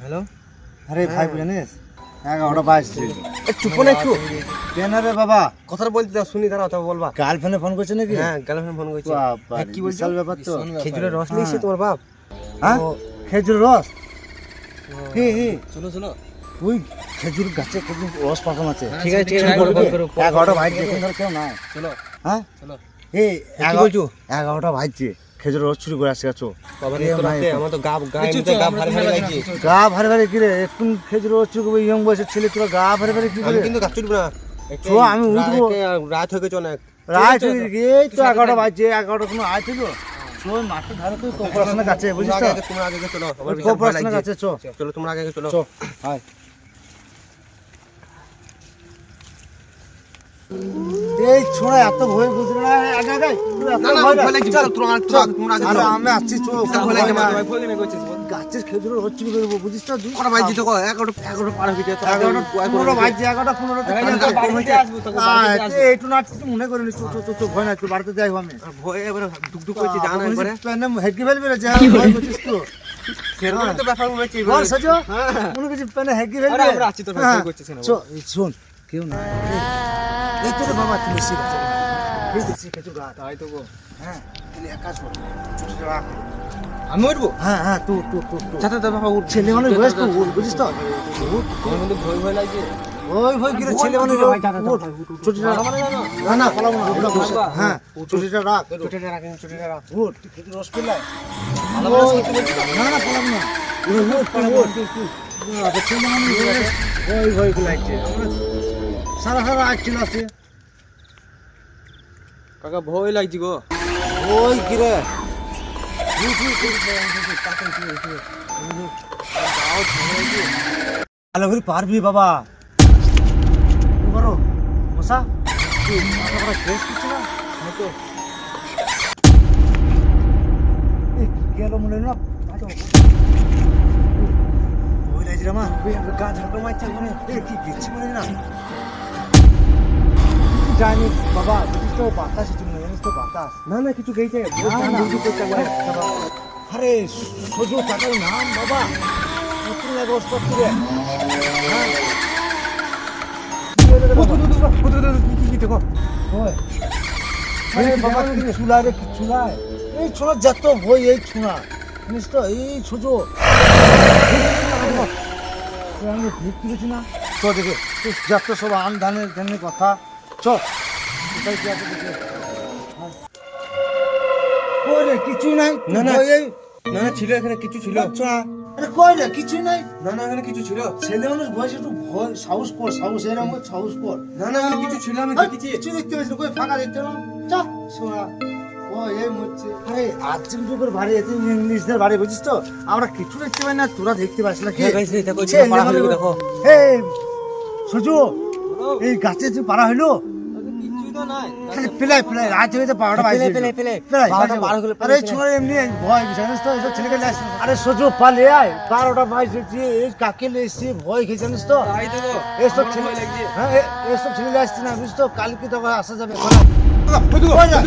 Hello? আরে ভাই জানিস এগারোটা বাইশে। চুপ না একটু। কেন রে বাবা? কথাটা বলতে দাও শুনি দাঁড়াও তবে বলবা। গার্লফ্রেন্ডে ফোন করছে নাকি? হ্যাঁ গার্লফ্রেন্ড ফোন করছে। হ্যাঁ, কি বলছো? ব্যাপার তো। খেজুরের রস নিয়েছে তোমার বাপ? হ্যাঁ? খেজুর রস? হে হে। চলো চলো তুই খেজুর গাছে খেজুর রস আছে। ঠিক আছে ঠিক আছে এগারোটা ভাই কেউ নাই। চলো হ্যাঁ? চলো এই এগারোটা ভাইছে খেজুর রস চুরি করে আসছে তো গা ভারী ভারী ভারে ভারে কি রে? এখন খেজুর রস চুরি করবে ইয়ং বয়সের ছেলে তোরা গা ভারে ভারে কি করে? কিন্তু গাছ চুটবো না। চো, আমি উঠবো। রাত- রাত হয়ে গেছে অনেক। রাত হয়ে গেছে, এই তো এগারোটা বাজছে এগারোটা কোনো আয় ছিল? চোর মাঠের ধারে তুই কাছে বুঝিস তোমরা তো আগে চলো। চলো তোমরা আগে আগে চলো চো আয় এই ছোড়া এত ভয় বুঝলি না। আগে আগে না না ভয় ভয় লাগছে চলো তোমরা আগে- তোমরা তোমরা আরে আমি আসছি চো ভয় লাগছে আমার, ভয় কেন করছিস গাছের খেজুর হচ্ছে কি করব বুঝিস কটা তো পার হয়ে এইটু না কিছু মনে করিনি চো চো ভয় না তুই বাড়িতে যাই আমি। ভয়ে এবারে দুক দুক করছে জানা একবারে। হেডকি ফেলবি রে যা ভয় করছিস তো। সেরকম তো ব্যাপার মনে হচ্ছে বল এবারে। সজো। হ্যাঁ। করছিস পেনে হেডকি আরে আমরা আছি তোর হ্যাঁ। ভয় করছিস না, শোন কেউ না এই তোর বাবা এসে গেছে এই দেখছি কিছু গা তাই তো গো। হ্যাঁ তুই এক কাজ কর ছুটিটা রাখ। আমি উঠবো? হ্যাঁ হ্যাঁ তুই তুই তুই তুই তো বাবা উঠ ছেলে মানুষ বয়স তো উঠ, বুঝিস তো? উঠ, কিন্তু ভয় ভয় লাগছে ওই ভয় কি ছেলে মানুষ ভাই, উঠ। ছুটিটা রাখ। না, না, না না পালাবো না ওটা হ্যাঁ ছুটিটা রাখ। ছুটিটা রাখ, ছুটিটা রাখ। উঠ কিন্তু রস পেলাই না, না না পালাবো না। উঠ, উঠ, উঠ, তুই, তুই। আরে ছেলে মানুষ ওই ভয় লাগছে। আমরা সারা সারা আসছিল আছে কাকা ভয় লাগছে গো ওই কি রে ভালো করে পারবি বাবা কি করো মশা তুই মাথা করা শেষ কিছু না হয়তো এই গেল মনে হলো না পাটো। ওই লাগছে রে মা ওই আমার গা ঝাঁকা মারছে মনে এই কি দিচ্ছি মনে হয় না কিছু জানি বাবা বুঝিস তো বাতাস মনে হয়, জানিস তো বাতাস না না কিছু না। আরে সোজো টাকার নাম বাবা কত লাগে ওষুধ হ্যাঁ হলো রে বাবা? কি চুলা রে কি চুলায় এই ছোড়া যত বই এই ছোড়া জানিস তো এই সোজো আমি দেখতে পেয়েছি না চ দেখে তুই সব আন ধানের ধানের কথা চ কোথায় কি আছে দেখে। কই রে কিছুই নাই না, না। না না ছিল এখানে কিছু ছিল। আচ্ছা। আরে কই রে কিছুই নাই। না না এখানে কিছু ছিল। ছেলে মানুষ বয়স একটু ভয় সাহস কর সাহস এরকম সাহস কর। না না কিছু ছিল আমি দেখেছি। কিছু দেখতে পাচ্ছি না, কই ফাঁকা দেখতে না চা শোনা। ও এই মরছে। আরে আজম যুগের বাড়ি এত ইংলিশদের বাড়ি বুঝিস তো? আমরা কিছু দেখতে পাই না তোরা দেখতে পাস না কি? হ্যাঁ, দেখো, দেখো। সুজু। এই গাছে যে পাড়া হইল খালি পেলাই পেলাই রাত হয়ে পেলাই, পেলাই। পার হলে আরে এমনি ভয় জানিস তো এসব ছেলেকে নিয়ে আরে সোজো পালে আয় বারোটা বাজে এই কাকে নিয়ে ভয় খেয়ে জানিস তো? তাই তো গো। এসব ছেলে হ্যাঁ এসব ছেলে নিয়ে না বুঝিস তো? কালকে তো আসা যাবে ভয় করি না,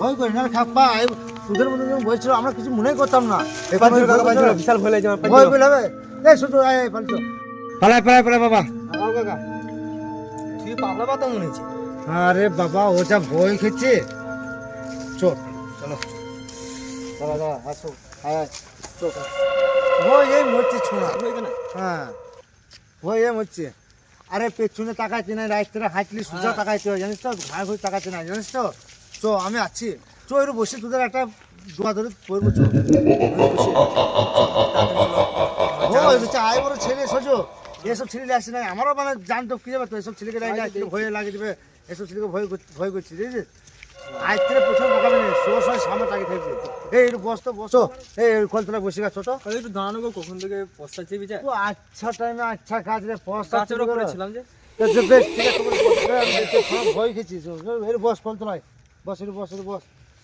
ভয় করি না, আমি হ্যাঁ, না, সুদের মধ্যে যখন ছিল, আমরা কিছু মনে করতাম না। এবার বিশাল ভয় লাগছে ভয় হবে এই শুধু এই পালাই পালাই বাবা। কাকা। তুই পাগলা পাতা মনে হচ্ছে? আরে বাবা ও যা ভয় খেয়েছে। চল চলো। দাদা দাদা আসো। আয় আয় চল ভয় এই মরছে ছোঁড়া। হ্যাঁ। ভয় এই মরছে। আরে পেছনে তাকাইতে নাই রাইতে হাঁটলি সোজা তাকাইতে হয় জানিস তো? ঘাড় ঘুরে তাকাইতে নাই জানিস তো? চো আমি আছি। চো একটু বসে তোদের একটা দোয়া ধরে পড়ব চো হচ্ছে আয় বড় ছেলে সোজো। এসব ছেলে আসছে না আমারও মানে জানতো কি যাবে তো এসব ছেলেকে ভয় লাগে দিবে। এসব ছেলেকে ভয় ভয় করছি বুঝেছিস আজ থেকে প্রথম দেখাবে না শো সময় সামনে তাকে থাকবে। এই একটু বস তো বসো এই কলতলা বসে গেছো তো একটু দাঁড়ানো কখন থেকে পস্তা চেপে যায়? আচ্ছা টাইমে আচ্ছা কাজ রে পয়সা কাছের ওপরে যে। বেশ ঠিক আছে বস, ভয় খেয়েছিস কলতলায় বস একটু বস একটু বস।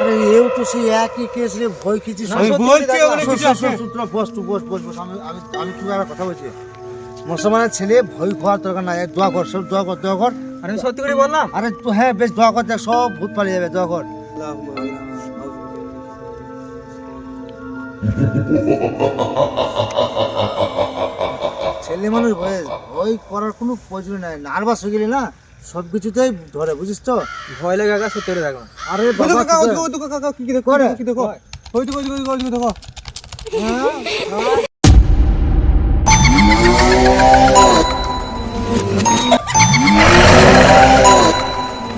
আরে এও তো সেই একই কেস রে ভয় না, সত্যি বলছি, ওখানে কিছু আছে। বস তুই বস বস বস আমি আমি আমি কথা বলছি। মুসলমানের ছেলে ভয় খাওয়ার দরকার নাই দোয়া কর সব দোয়া কর দোয়া কর। আর আমি সত্যি করে বললাম? আরে তুই হ্যাঁ বেশ দোয়া কর দেখ সব ভূত পালিয়ে যাবে দোয়া কর। ছেলে মানুষ ভয় ভয় করার কোনো প্রয়োজন নাই নার্ভাস হয়ে গেলে না? সব কিছুতেই ধরে বুঝিস তো ভয় লাগে কাকা সত্যি করে দেখো আরে বাবা তুই ওই দেখো, কাকা, কি কি দেখো, করে? কি দেখো? ওই দেখো, ওই দেখো, ওই দেখো, দেখো। হ্যাঁ, হ্যাঁ।